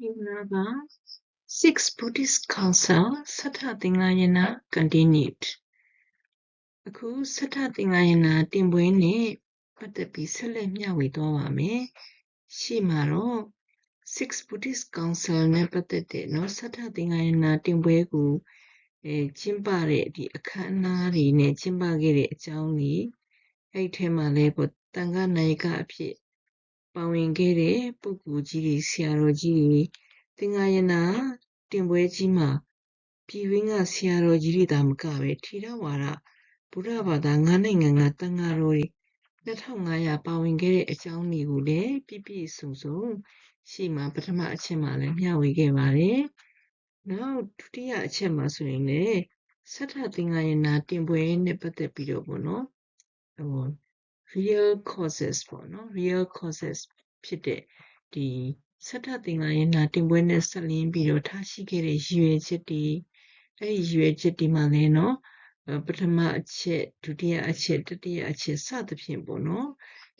Himnava Six Buddhist Council ဆဋ္ဌသင်္ဃာယနာ continued အခုဆဋ္ဌသင်္ဃာယနာတင်ပွဲနဲ့ပတ်သက်ပြီးဆက်လက်မျှဝေသွားပါမယ်ရှေ့မှာတော့ Six Buddhist Council နဲ့ပတ်သက်တဲ့เนาะဆဋ္ဌသင်္ဃာယနာတင်ပွဲကိုအဲကျင်းပတဲ့ဒီအခမ်းအနားတွေနဲ့ကျင်းပခဲ့တဲ့အကြောင်းကြီးအဲ့ထဲမှာလည်းပေါ့တန်ခါနိုင်ကအဖြစ် ပါဝင်ခဲ့တဲ့ပုဂ္ဂိုလ်ကြီးတွေဆရာတော်ကြီးတွေသင်္ဃာယနာတင်ပွဲကြီးမှာပြည်ဝင်းကဆရာတော်ကြီးတွေသာမကပဲထီရဝါဒဗုဒ္ဓဘာသာငါးနိုင်ငံကတန်ဃာတော်တွေ2500ပါဝင်ခဲ့တဲ့အကြောင်းတွေကိုလည်းပြည့်ပြည့်စုံစုံရှေ့မှာပထမအချက်မှာလည်းမျှဝေခဲ့ပါတယ်။နောက်ဒုတိယအချက်မှာဆိုရင်လည်းဆဋ္ဌသင်္ဃာယနာတင်ပွဲနဲ့ပတ်သက်ပြီးတော့ပေါ့နော်ဟို real causes ပေါ့နော် real causes ဖြစ်တဲ့ဒီဆဋ္ဌသင်္ဃာယနာတင်ပွဲနဲ့ဆက်လင်းပြီးတော့ထားရှိခဲ့တဲ့ရည်ရွယ်ချက်တွေအဲ့ဒီရည်ရွယ်ချက်တွေမှာလည်းနော်ပထမအချက်ဒုတိယအချက်တတိယအချက်စသဖြင့်ပေါ့နော်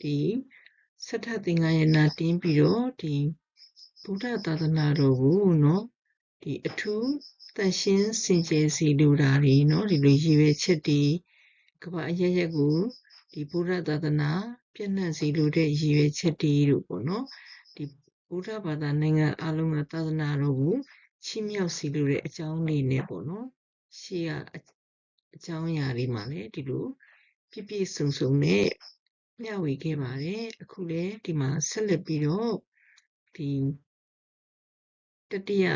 ဒီဆဋ္ဌသင်္ဃာယနာတင်းပြီးတော့ဒီဗုဒ္ဓသာသနာတော်ကိုနော်ဒီအထူးတန်ရှင်းစင်ကြယ်စီလိုတာတွေနော်ဒီလိုရည်ရွယ်ချက်တွေကဘာအရရက်ကို ဒီဗုဒ္ဓသာသနာပြည့်နှံ့စီလိုတဲ့ရည်ရွယ်ချက်တွေတို့ပေါ့နော်ဒီဗုဒ္ဓဘာသာနိုင်ငံအလုံးကသာသနာတော်ကိုချီးမြှောက်စီလိုတဲ့အကြောင်းလေးနဲ့ပေါ့နော်ရှေ့ကအကြောင်းအရာတွေမှာလည်းဒီလိုပြည့်ပြည့်စုံစုံနဲ့မျှဝေခဲ့ပါတယ်အခုလည်းဒီမှာဆက်လက်ပြီးတော့ဒီတတိယ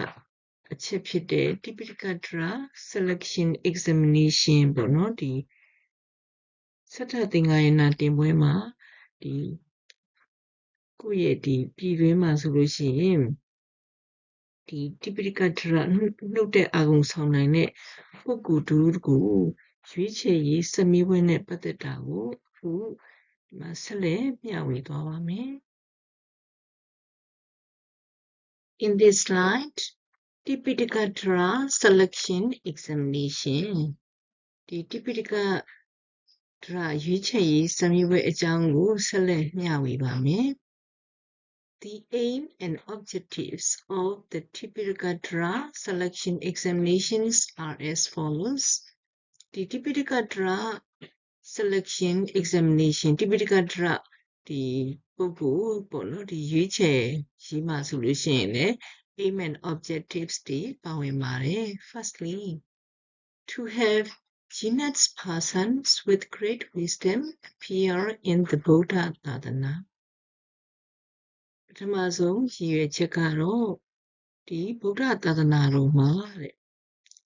အချက်ဖြစ်တဲ့ Tipitaka Selection Examination ပေါ့နော်ဒီ စထသင်္ကာယနာတင်ပွဲမှာဒီကိုယ့်ရဲ့ဒီပြည်တွင်းမှာဆိုလို့ရှိရင်ဒီ Tipitaka နှုတ်တဲ့အာဂုံဆောင်နိုင်တဲ့ပုဂ္ဂိုလ်တူကိုရွေးချယ်ရေးစမီးပွဲနဲ့ပတ်သက်တာကိုအခုဒီမှာဆက်လက်မျှဝေသွားပါမယ် In this slide Tipitaka selection examination ဒီ Tipitaka ဒရရွေးချယ်ရေးစမီးပွဲအကြောင်းကိုဆက်လက်မျှဝေပါမယ် The aim and objectives of the Tipitaka selection examinations are as follows. The Tipitaka selection examination Tipitaka ဒီပုဂ္ဂိုလ်ပေါ့နော်ဒီရွေးချယ်ရေးမှာဆိုလို့ရှိရင်လည်း aim and objectives တွေပါဝင်ပါတယ် Firstly to have Jinats persons with great wisdom appear in the Buddha Sadhana ပထမဆုံးရည်ရွယ်ချက်ကတော့ဒီဗုဒ္ဓသာသနာတော်မှာတဲ့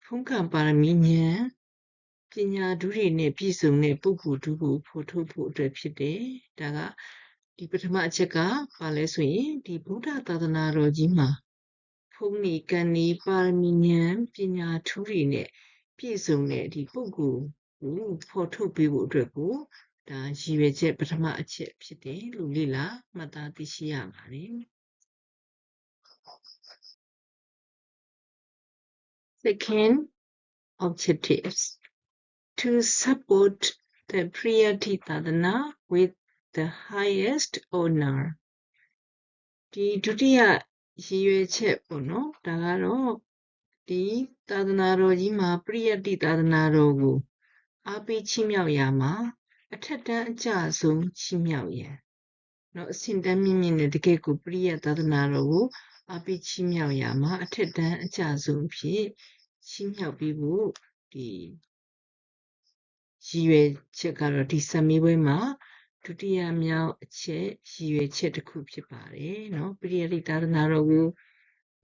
ဖုံးကံပါရမီဉာဏ်ပညာဓုတွေနဲ့ပြည့်စုံတဲ့ပုဂ္ဂိုလ်တူကိုဖော်ထုတ်ဖို့အတွက်ဖြစ်တယ်။ဒါကဒီပထမအချက်ကဘာလဲဆိုရင်ဒီဗုဒ္ဓသာသနာတော်ကြီးမှာဖုံးနေကံနေပါရမီဉာဏ်ပညာထူးတွေနဲ့ ပြည့်စုံတဲ့ဒီပုဂ္ဂိုလ်ကိုဖော်ထုတ်ပေးဖို့အတွက်ကိုဒါရည်ရွယ်ချက်ပထမအချက်ဖြစ်တယ်လို့လေ့လာမှတ်သားသိရှိရပါတယ်။ Second objectives to support the Priyati Sadhana with the highest honor ဒီဒုတိယရည်ရွယ်ချက်ပေါ့နော်ဒါကတော့ဒီ သာသနာတော်ကြီးမှာပရိယတ္တိသာသနာတော်ကိုအားပေးချီးမြှောက်ရာမှာအထက်တန်းအကျဆုံးချီးမြှောက်ရန်နော်အဆင့်တန်းမြင့်မြင့်နဲ့တကယ်ကိုပရိယသာသနာတော်ကိုအားပေးချီးမြှောက်ရာမှာအထက်တန်းအကျဆုံးဖြစ်ချီးမြှောက်ပြီးဖို့ဒီရည်ရွယ်ချက်ကတော့ဒီဆံမေးပွဲမှာဒုတိယမြောက်အချက်ရည်ရွယ်ချက်တစ်ခုဖြစ်ပါတယ်နော်ပရိယတိသာသနာတော်ကို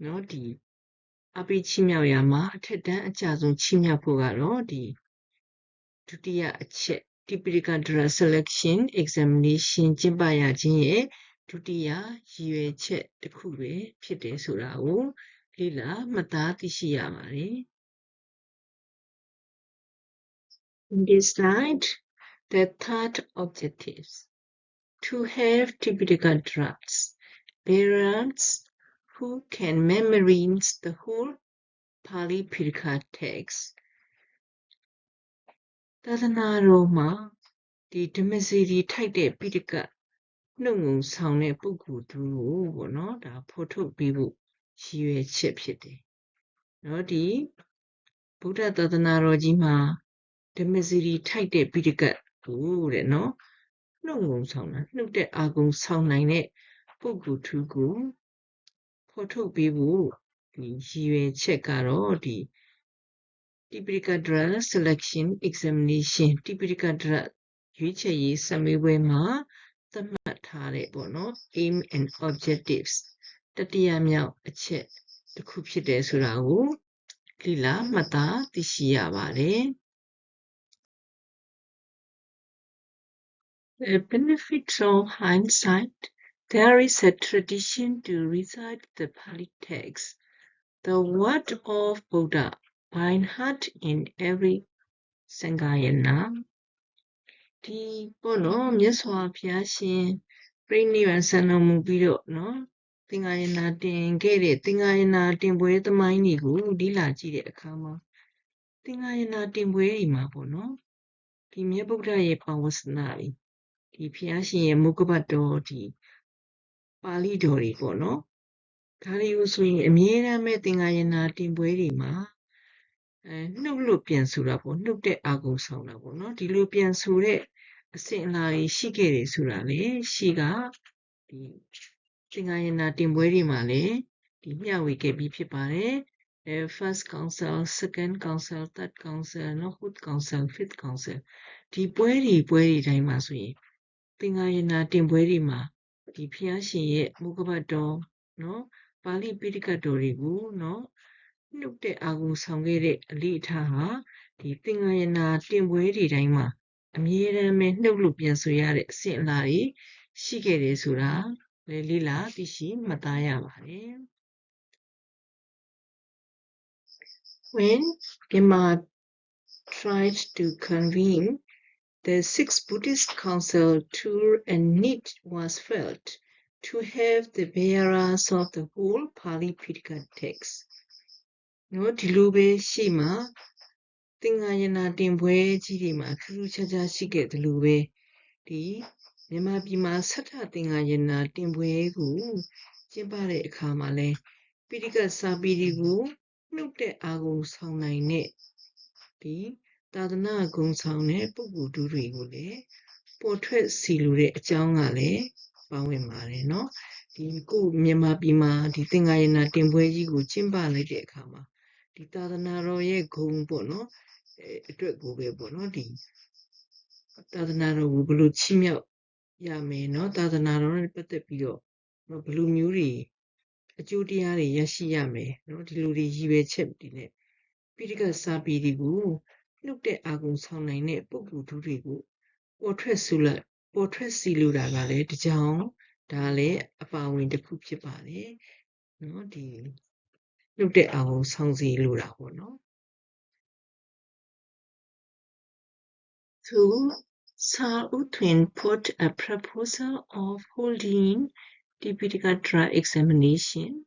နော်ဒီ အပိချီမြောက်ရာမှာအထက်တန်းအကြဆုံးချီမြောက်ဖို့ကတော့ဒီဒုတိယအချက် typical drug selection examination ကျင်းပရခြင်းရဲ့ဒုတိယရည်ရွယ်ချက်တစ်ခုပဲဖြစ်တယ်ဆိုတာကိုလေ့လာမှတ်သားသိရှိရပါတယ် In this slide the third objectives to have typical drugs parents who can memorize the whole Pali Pirkha text သာသနာတော်မှာဒီဓမ္မစီရီထိုက်တဲ့ပိဋကနှုတ်ငုံဆောင်တဲ့ပုဂ္ဂိုလ်သူကိုပေါ့နော်ဒါဖော်ထုတ်ပြီးဖို့ရည်ရွယ်ချက်ဖြစ်တယ်။နော်ဒီဗုဒ္ဓသာသနာတော်ကြီးမှာဓမ္မစီရီထိုက်တဲ့ပိဋကတ်ကိုတဲ့နော်နှုတ်ငုံဆောင်တာနှုတ်တဲ့အာဂုံဆောင်နိုင်တဲ့ပုဂ္ဂိုလ်သူကို ဖော်ထုတ်ပေးဖို့ဒီရည်ရွယ်ချက်ကတော့ဒီ Tipika Drug Selection Examination Tipika Drug ရွေးချယ်ရေးစမေးပွဲမှာသတ်မှတ်ထားတဲ့ပေါ့နော် aim and objectives တတိယမြောက်အချက်တစ်ခုဖြစ်တယ်ဆိုတာကိုလီလာမှတ်သားသိရှိရပါတယ် The benefit of hindsight there is a tradition to recite the Pali text the word of Buddha by heart in every Sangayana ဒီပေါ့နော်မြတ်စွာဘုရားရှင်ပြိဋိဘံဆန္ဒမူပြီးတော့နော်သင်္ဃာယနာတင်ခဲ့တဲ့သင်္ဃာယနာတင်ပွဲသမိုင်းတွေကိုလေ့လာကြည့်တဲ့အခါမှာသင်္ဃာယနာတင်ပွဲတွေမှာပေါ့နော်ဒီမြတ်ဗုဒ္ဓရဲ့ပါဝစနာတွေဒီဘုရားရှင်ရဲ့မုခဘတ်တော်ဒီ ပါဠိတော်တွေပေါ့နော်ဒါတွေကိုဆိုရင်အမြဲတမ်းပဲသင်္ဃာယနာတင်ပွဲတွေမှာအဲနှုတ်လို့ပြန်ဆိုတာပေါ့နှုတ်တဲ့အာဂုံဆောင်တာပေါ့နော်ဒီလိုပြန်ဆိုတဲ့အစဉ်အလာတွေရှိခဲ့တယ်ဆိုတာလေရှိကဒီသင်္ဃာယနာတင်ပွဲတွေမှာလည်းဒီမျှဝေခဲ့ပြီးဖြစ်ပါတယ်အဲ first council second council third council နော် fourth council fifth council ဒီပွဲတွေပွဲတွေတိုင်းမှာဆိုရင်သင်္ဃာယနာတင်ပွဲတွေမှာ ဒီဖျားရှင်ရဲ့မုခဘတ်တော်နော်ပါဠိပိဋကတ်တော်တွေကိုနော်နှုတ်တဲ့အာဂုံဆောင်ခဲ့တဲ့အလေးအထားဟာဒီသင်္ဃာယနာတင်ပွဲတွေတိုင်းမှာအမြဲတမ်းပဲနှုတ်လို့ပြန်ဆိုရတဲ့အဆင့်အလာတွေရှိခဲ့တယ်ဆိုတာလေလေးလာသိရှိမှတ်သားရပါတယ် When Gemma tried to convene the Sixth Buddhist Council tour a need was felt to have the bearers of the whole Pali Pitaka text. နော်ဒီလိုပဲရှိမှသင်္ဃာယနာတင်ပွဲကြီးတွေမှာထူးထူးခြားခြားရှိခဲ့တယ်လို့ပဲဒီမြန်မာပြည်မှာဆဋ္ဌသင်္ဃာယနာတင်ပွဲကိုကျင်းပတဲ့အခါမှာလဲပိဋကစာပေတွေကိုနှုတ်တဲ့အာဂုံဆောင်နိုင်တဲ့ဒီ သာသနာဂုံဆောင်တဲ့ပုဂ္ဂိုလ်တို့တွေကိုလည်းပေါ်ထွက်စီလိုတဲ့အကြောင်းကလည်းပါဝင်ပါတယ်เนาะဒီကိုမြန်မာပြည်မှာဒီသင်္ဃာယနာတင်ပွဲကြီးကိုကျင်းပလိုက်တဲ့အခါမှာဒီသာသနာတော်ရဲ့ဂုံပေါ့နော်အဲအတွက်ကိုပဲပေါ့နော်ဒီသာသနာတော်ကိုဘယ်လိုချီးမြှောက်ရမယ်เนาะသာသနာတော်နဲ့ပတ်သက်ပြီးတော့ဘယ်လိုမျိုးတွေအကျိုးတရားတွေရရှိရမယ်เนาะဒီလိုတွေရည်ရွယ်ချက်တွေနဲ့ပိဋကစာပေတွေကို လှုပ်တဲ့အာကုံဆောင်နိုင်တဲ့ပုဂ္ဂိုလ်သူတွေကိုပေါ်ထွက်ဆူလိုက်ပေါ်ထွက်စီလိုတာကလည်းတကြောင်ဒါလည်းအပါဝင်တစ်ခုဖြစ်ပါတယ်နော်ဒီလှုပ်တဲ့အာကုံဆောင်စီလိုတာပေါ့နော်သူ Sir Utwin put a proposal of holding Tipitaka examination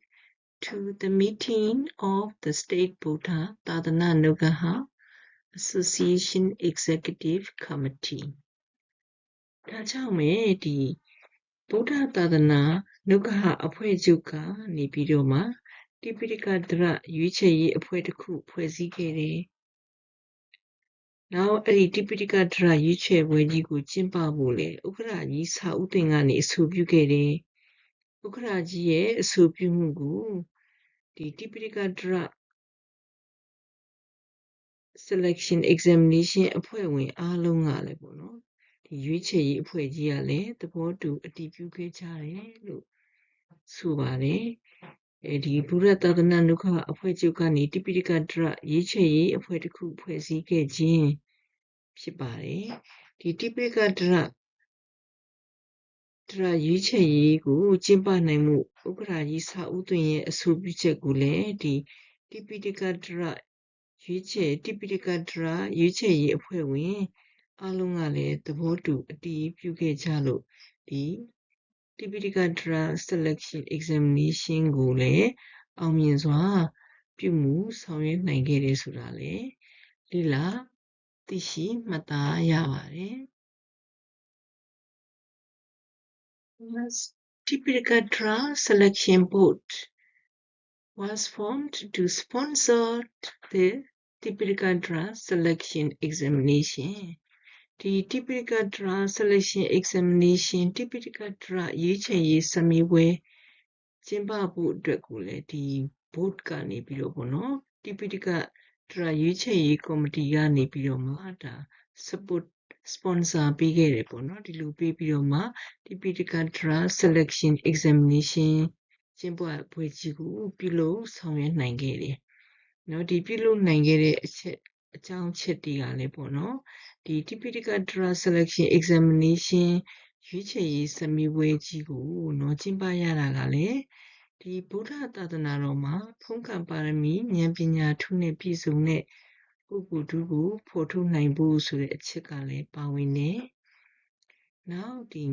to the meeting of the State Buddha Tadana Nugaha Association Executive Committee. ဒါကြောင့်ပဲဒီဗုဒ္ဓသာသနာနုဂဟအဖွဲ့ချုပ်ကနေပြီးတော့မှတိပိဋကဒရရွေးချယ်ရေးအဖွဲ့တစ်ခုဖွဲ့စည်းခဲ့တယ်နောက်အဲ့ဒီတိပိဋကဒရရွေးချယ်ပွဲကြီးကိုကျင်းပဖို့လေဥက္ကရာကြီးစာဥသင်ကနေအဆိုပြုခဲ့တယ်ဥက္ကရာကြီးရဲ့အဆိုပြုမှုကိုဒီတိပိဋကဒရ selection examination အဖွဲ့ဝင်အားလုံးကလည်းပေါ့နော်ဒီရွေးချယ်ရေးအဖွဲ့ကြီးကလည်းသဘောတူအတည်ပြုခဲ့ကြတယ်လို့ဆိုပါတယ်အဲဒီဘုရသာသနာနုခအဖွဲ့ချုပ်ကနေတိပိဋကဒရရေးချယ်ရေးအဖွဲ့တစ်ခုဖွဲ့စည်းခဲ့ခြင်းဖြစ်ပါတယ်ဒီတိပိဋကဒရဒရရေးချယ်ရေးကိုကျင်းပနိုင်မှုဥက္ကရာကြီးစာဦးသွင်ရဲ့အဆိုပြုချက်ကိုလည်းဒီတိပိဋကဒရ ရွေးချယ်တိပိဋကဒရရွေးချယ်ရေးအဖွဲ့ဝင်အလုံးကလည်းသဘောတူအတည်ပြုခဲ့ကြလို့ဒီ Tipitaka Drug Selection Examination ကိုလည်းအောင်မြင်စွာ ပြုမှုဆောင်ရွက်နိုင်ခဲ့တယ်ဆိုတာလေလေ့လာသိရှိမှတ်သားရပါတယ် Tipitaka Drug Selection Board was formed to sponsor the Tipitaka Drug Selection Examination ဒီ Tipitaka Drug Selection Examination Tipitaka Drug ရွေးချယ်ရေးစမီဝဲကျင်းပဖို့အတွက်ကိုလည်းဒီ board ကနေပြီးတော့ပေါ့နော် Tipitaka Drug ရွေးချယ်ရေးကော်မတီကနေပြီးတော့မှဒါ support sponsor ပေးခဲ့တယ်ပေါ့နော်ဒီလိုပေးပြီးတော့မှ Tipitaka Drug Selection Examination ကျင်းပပွဲကြီးကိုပြုလုပ်ဆောင်ရွက်နိုင်ခဲ့တယ်။ နော်ဒီပြုလုပ်နိုင်ခဲ့တဲ့အချက်အကြောင်းချက်တွေကလည်းပေါ့နော်ဒီ Tipitaka Drug Selection Examination ရွေးချယ်ရေးစမီဝဲကြီးကိုနော်ကျင်းပရတာကလည်းဒီဗုဒ္ဓသာသနာတော်မှာဖုံးကံပါရမီဉာဏ်ပညာထူးနဲ့ပြည့်စုံတဲ့ပုဂ္ဂိုလ်တို့ကိုဖော်ထုတ်နိုင်ဖို့ဆိုတဲ့အချက်ကလည်းပါဝင်နေ။နောက်ဒီ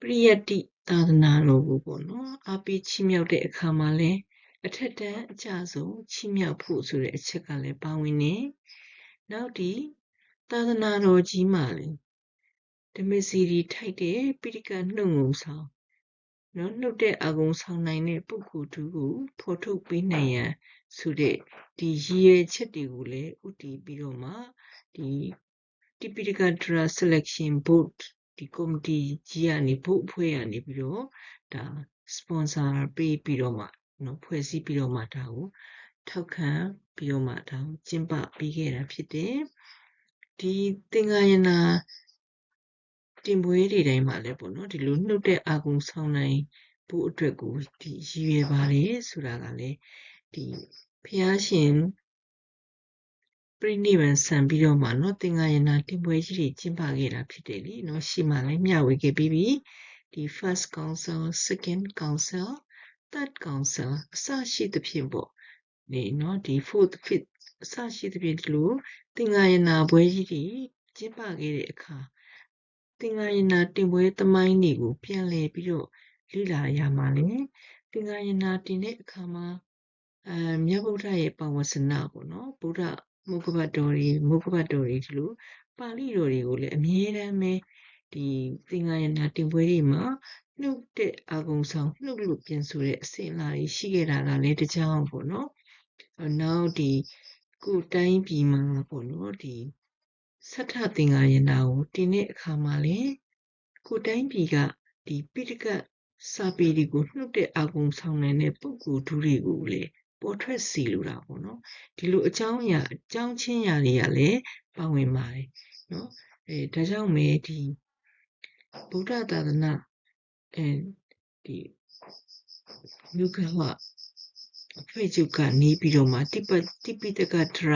ပရိယတ္တိသာသနာတော်ကိုပေါ့နော်အားပေးချီးမြှောက်တဲ့အခါမှာလည်း အထက်တန်းအကျဆုံးချီးမြှောက်ဖို့ဆိုတဲ့အချက်ကလည်းပါဝင်နေ။နောက်ဒီသာသနာတော်ကြီးမှာလည်းဓမ္မစီရီထိုက်တဲ့ပိဋကနှုတ်ငုံဆောင်နော်နှုတ်တဲ့အာဂုံဆောင်နိုင်တဲ့ပုဂ္ဂိုလ်တူကိုဖော်ထုတ်ပေးနိုင်ရန်ဆိုတဲ့ဒီရည်ရွယ်ချက်တွေကိုလည်းဥတည်ပြီးတော့မှဒီ Tipitaka Drug Selection Board ဒီကော်မတီကြီးကနေဘုတ်အဖွဲ့ကနေပြီးတော့ဒါ sponsor ပေးပြီးတော့မှ နော်ဖွဲ့စည်းပြီးတော့မှဒါကိုထောက်ခံပြီးတော့မှဒါကိုကျင်းပပေးခဲ့တာဖြစ်တယ်ဒီသင်္ကာယနာတင်ပွဲတွေတိုင်းမှာလည်းပေါ့နော်ဒီလိုနှုတ်တဲ့အာဂုံဆောင်နိုင်ဖို့အတွက်ကိုဒီရည်ရွယ်ပါတယ်ဆိုတာကလည်းဒီဖျားရှင်ပြိနိဗ္ဗာန်ဆံပြီးတော့မှเนาะသင်္ဃာယနာတင်ပွဲကြီးတွေကျင်းပခဲ့တာဖြစ်တယ်လीเนาะရှိမှလည်းမျှဝေခဲ့ပြီးပြီဒီ first council second council third council အစရှိသဖြင့်ပေါ့နေနော်ဒီ fourth fifth အစရှိသဖြင့်ဒီလိုသင်္ဃာယနာပွဲကြီးတွေကျင်းပခဲ့တဲ့အခါသင်္ဃာယနာတင်ပွဲသမိုင်းတွေကိုပြန်လည်ပြီးတော့လေ့လာရမှာလေသင်္ဃာယနာတင်တဲ့အခါမှာအဲမြတ်ဗုဒ္ဓရဲ့ပါဝစနပေါ့နော်ဗုဒ္ဓမုခဘတော်တွေမုခဘတော်တွေဒီလိုပါဠိတော်တွေကိုလည်းအမြဲတမ်းပဲဒီသင်္ဃာယနာတင်ပွဲတွေမှာ နှုတ်တဲ့အာဂုံဆောင်နှုတ်လို့ပြန်ဆိုတဲ့အစဉ်အလာတွေရှိခဲ့တာကလည်းတကြောင်ပေါ့နော်နောက်ဒီကိုတိုင်းပြည်မှာပေါ့နော်ဒီသတ္ထသင်္ဃာယနာကိုတင်တဲ့အခါမှာလေကိုတိုင်းပြည်ကဒီပိဋကစာပေတွေကိုနှုတ်တဲ့အာဂုံဆောင်နိုင်တဲ့ပုဂ္ဂိုလ်ဒုတွေကိုလေပေါ်ထွက်စီလိုတာပေါ့နော်ဒီလိုအကြောင်းအရာအကြောင်းချင်းရာတွေကလည်းပါဝင်ပါတယ်နော်အဲဒါကြောင့်မဲဒီဗုဒ္ဓသာသနာ အဲဒီမြုခဝအဖွဲ့ချုပ်ကနေပြီးတော့မှတိပတိပိတကထရ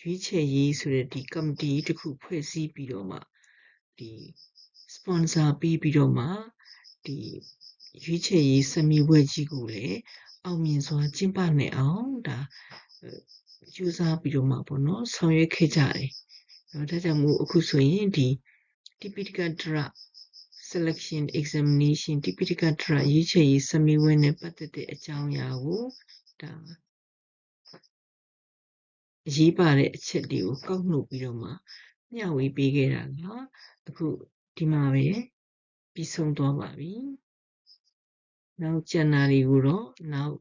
ရွေးချယ်ရေးဆိုတဲ့ဒီကော်မတီတစ်ခုဖွဲ့စည်းပြီးတော့မှဒီ sponsor ပေးပြီးတော့မှဒီရွေးချယ်ရေးစမီဝဲကြီးကိုလည်းအောင်မြင်စွာကျင်းပနိုင်အောင်ဒါကြိုးစားပြီးတော့မှပေါ့နော်ဆောင်ရွက်ခဲ့ကြတယ်။ဒါကြောင့်မို့အခုဆိုရင်ဒီ Tipitaka Drug Selection Examination Tipitaka Drug ရေးချယ်ရေးစမီဝဲနဲ့ပတ်သက်တဲ့အကြောင်းအရာကိုဒါရေးပါတဲ့အချက်တွေကိုကောက်နှုတ်ပြီးတော့မှမျှဝေပေးခဲ့တာကအခုဒီမှာပဲပြီးဆုံးသွားပါပြီ။နောက်ကျန်တာတွေကိုတော့နောက်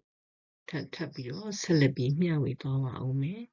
ထပ်ထပ်ပြီးတော့ဆက်လက်ပြီးမျှဝေသွားပါဦးမယ်။